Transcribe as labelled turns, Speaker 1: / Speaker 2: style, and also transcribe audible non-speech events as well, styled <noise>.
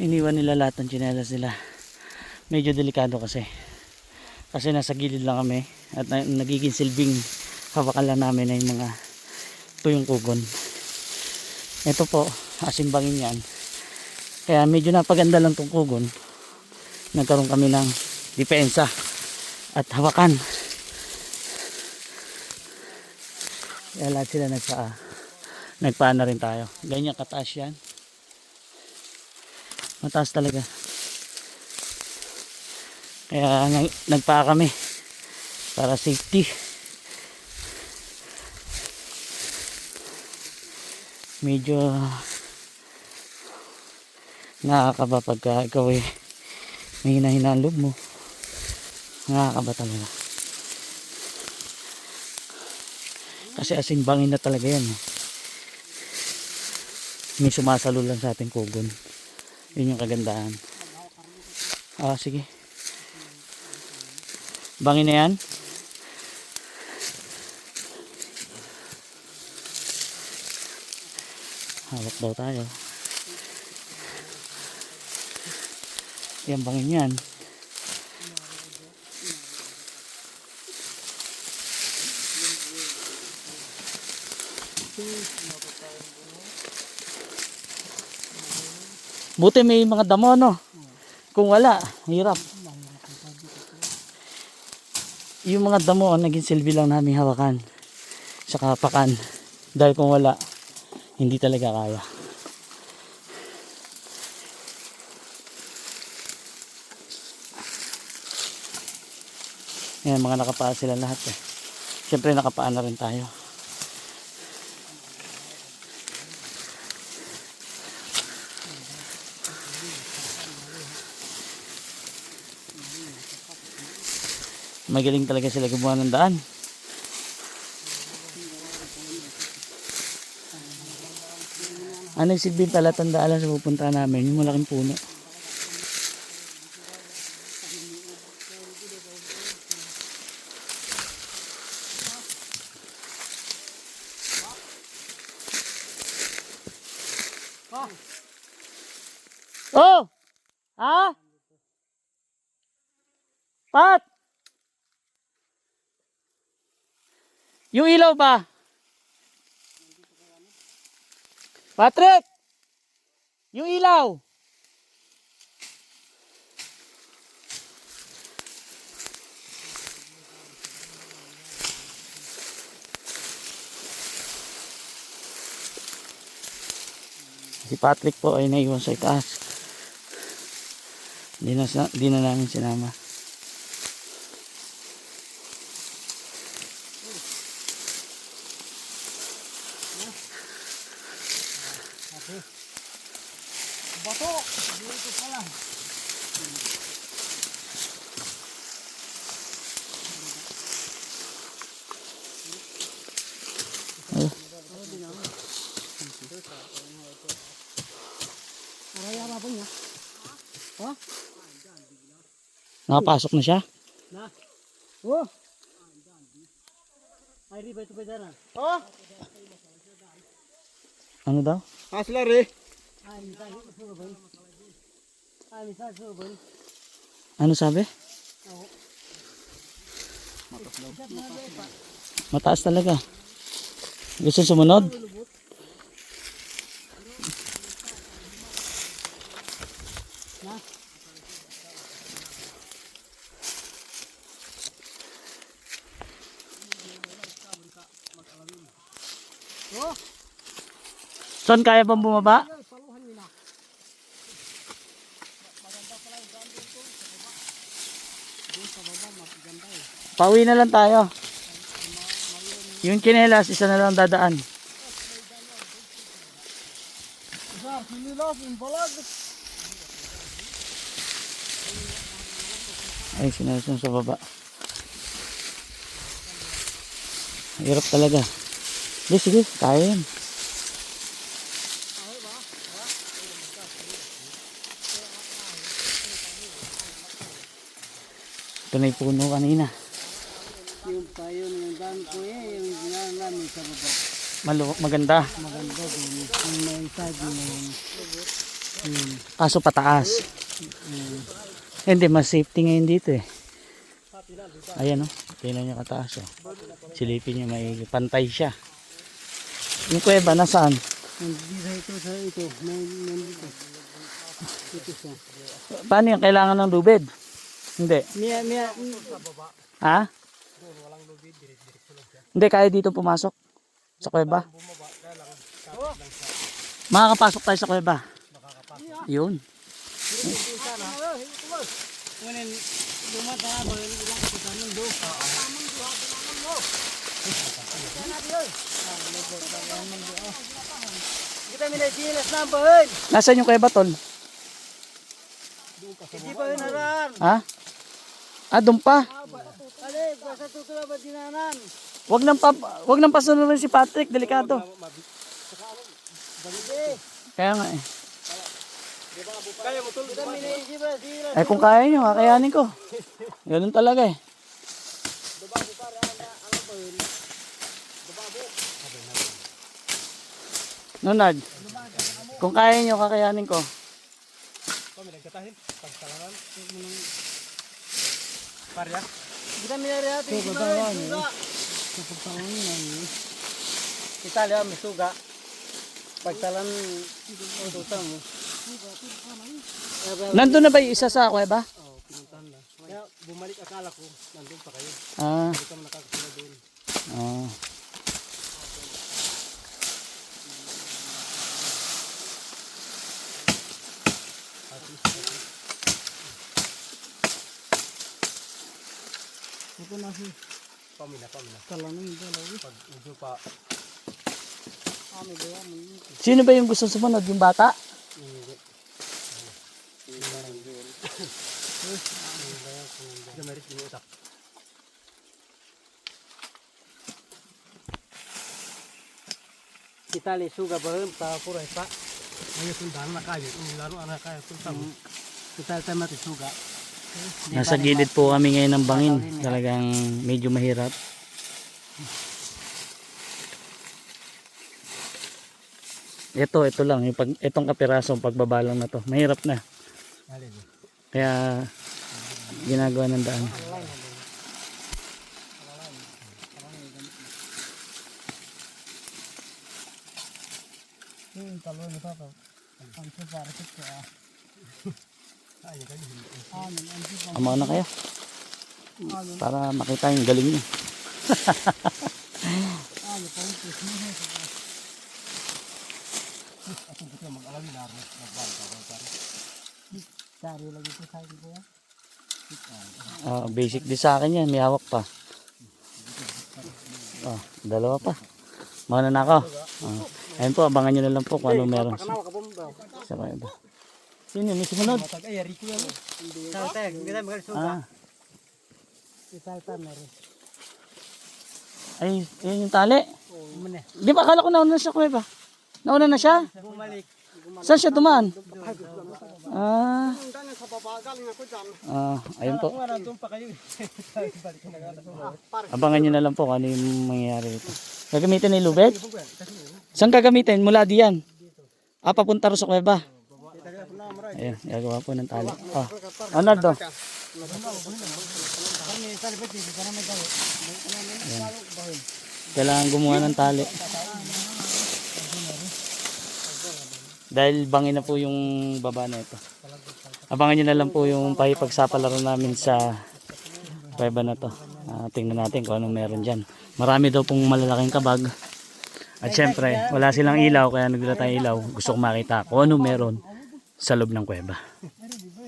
Speaker 1: Iniwan nila lahat ng tsinelas nila. Medyo delikado kasi. Kasi nasa gilid lang kami at na- nagiging silbing hawakan lang namin na yung mga tuyong kugon. Ito po, asimbangin yan. Kaya medyo napaganda lang tong kugon. Nagkaroon kami ng depensa at hawakan. Kaya lahat sila nagpaa. Nagpaa na rin tayo. Ganyan kataas yan. Mataas talaga. Kaya nag- nagpaa kami para safety. Medyo nakakaba pagka ikaw eh may hinahina mo. Nakakaba talaga. Kasi asin bangin na talaga yan. eh. May sumasalo lang sa ating kugon. Yun yung kagandahan. Ah, sige. Bangin na yan. Hawak daw tayo. Yan bangin yan. Buti may mga damo no. Kung wala, hirap. Yung mga damo naging silbi lang namin hawakan. Sa pakan. Dahil kung wala, hindi talaga kaya. Yan, mga nakapaa sila lahat eh. Siyempre nakapaa na rin tayo. Magaling talaga sila gumawa ng daan. Ano yung silbing palatandaan sa pupunta namin? Yung malaking puno. Oh! Ha? Yung ilaw ba? Patrick! Yung ilaw! Si Patrick po ay naiwan sa itaas. Di na, na namin sinama.
Speaker 2: Bato! Dito niya? Ha?
Speaker 1: Nakapasok na siya?
Speaker 2: Na? Oh! Ay, di ba ito ba dara? Oh!
Speaker 1: Ano daw?
Speaker 2: Aslar eh!
Speaker 1: Ano sabi? Mataas talaga. Gusto sumunod?
Speaker 2: Oh!
Speaker 1: Son, kaya bang bumaba? Pauwi na lang tayo. Yung chinelas, isa na lang dadaan. Ay, sinalas yung sa baba. Hirap talaga. Sige, sige, kaya yan. Ito na yung puno kanina.
Speaker 2: Yung tayo ng daan ko eh, yung ginawa namin sa baba.
Speaker 1: Malu maganda.
Speaker 2: Maganda doon. Yung may side na yun. Yun.
Speaker 1: Kaso pataas. Hindi, mas safety ngayon dito eh. Ayan o, tingnan nyo kataas o. Silipin nyo maigi. Pantay siya. Yung kuweba, nasaan?
Speaker 2: Hindi sa ito, sa ito. May, nandito. Ito siya.
Speaker 1: Paano yan? Kailangan ng lubid? Hindi.
Speaker 2: Mia, mia,
Speaker 1: Ha? Hindi, kaya dito pumasok. Sa kuweba. Makakapasok tayo sa kuweba. Yun.
Speaker 2: Kita mundo. Kita mina dilas na ba?
Speaker 1: Nasaan yung kuweba, tol? Ha? Ah, doon pa.
Speaker 2: Ale, basta tutula ba dinanan?
Speaker 1: Wag nang pa, wag nang pasunurin si Patrick, delikado. Kaya nga eh.
Speaker 2: Hindi ba dilas?
Speaker 1: Ay kung kaya nyo, kakayanin ko. Ganun talaga eh. Nunad, kung kaya nyo, kakayanin ko.
Speaker 2: Kita mina rin natin. Kita Kita lihat misuga. Pagtalan tuta mo.
Speaker 1: Nandun na ba yung isa sa kuweba?
Speaker 2: Oh, pinuntahan na. Kaya bumalik akala ko, nandun pa kayo.
Speaker 1: Ah,
Speaker 2: Hindi ka nakakasunod doon.
Speaker 1: ah.
Speaker 2: Ito na si
Speaker 3: Pamina, pamina.
Speaker 2: talanong yung dalaw.
Speaker 3: Pag medyo pa,
Speaker 2: Kami ba yan?
Speaker 1: Sino ba yung gusto sumunod? Yung bata?
Speaker 3: gamarit yung utak.
Speaker 2: Kita li suga ba yun? Pa puray pa.
Speaker 3: Ayos yung daan na kayo. Yung laro na kaya. Kung saan.
Speaker 2: Kita tayo mati suga.
Speaker 1: Nasa gilid po kami ngayon ng bangin. Talagang medyo mahirap. Ito, ito lang. Yung pag, itong kapirasong pagbabalang na to. Mahirap na. Kaya ginagawa ng daan.
Speaker 2: Hmm, talo ni papa. Ang supa rakit ko <laughs>
Speaker 1: Amo na kayo. Para makita yung galing niyo. <laughs>
Speaker 2: Ah,
Speaker 1: basic din sa akin yan. May hawak pa. Oh, dalawa pa. Mauna na ako. Ah, ayun po, abangan nyo na lang po kung ano meron sa,
Speaker 2: Kanawa ka bomba.
Speaker 1: sa kuweba. Sino? May sumunod?
Speaker 3: Ay, Rico yan.
Speaker 2: Salta, hindi tayo magaling suga.
Speaker 1: Ah,
Speaker 2: Isalta na rin.
Speaker 1: ay, yun yung tali. Di ba, akala ko nauna na siya kuweba. Nauna na siya?
Speaker 2: Bumalik.
Speaker 1: Saan siya dumaan? Ah, ah, ayun po.
Speaker 2: Kayo. <laughs>
Speaker 1: Abangan nyo na lang po kung ano yung mangyayari ito. Gagamitin ni Lubet? Saan gagamitin? Mula diyan. Ah, papunta rin sa kuweba. Ayan, gagawa po ng tali.
Speaker 2: Lipat dito, para may gawa.
Speaker 1: Kailangan gumawa ng tali. Dahil bangin na po yung baba na ito. Abangan nyo na lang po yung pahipagsapalaro namin sa kuweba na to. Ah, tingnan natin kung anong meron dyan. Marami daw pong malalaking kabag. At syempre, wala silang ilaw kaya nagdala tayong ilaw. Gusto kong makita kung ano meron sa loob ng kuweba.